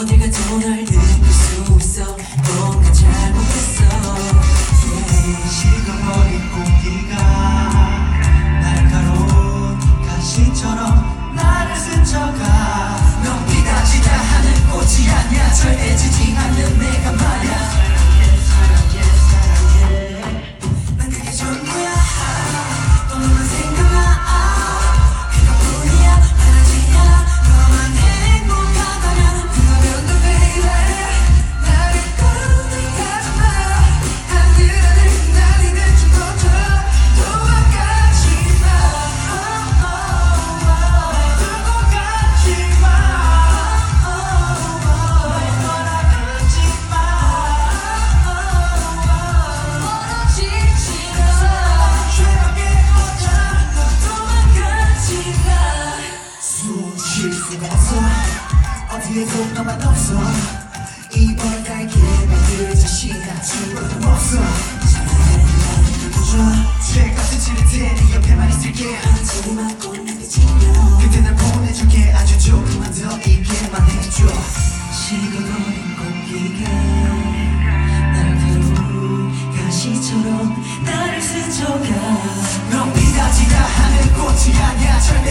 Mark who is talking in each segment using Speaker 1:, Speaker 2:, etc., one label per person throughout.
Speaker 1: 어딜 가도 널 느낄 수 있어 뭔가 잘못했어 yeah.
Speaker 2: 버린 공기가 날카로운 가시처럼 숨쉴 수가 없어 어디에도 너만 없어 이번 갈게 만들 자신한 친구는 없어. 제가 스치는 테니 옆에만 있을게. 그때 날 보내줄게. 아주 조금만 더 있게만 해줘.
Speaker 1: 식어버린 공기가 날카로운 가시처럼 나를 스쳐가.
Speaker 2: 넌 비다지다 하는 꽃이 아니야. 절대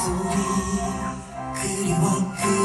Speaker 2: 목소리 그리워 그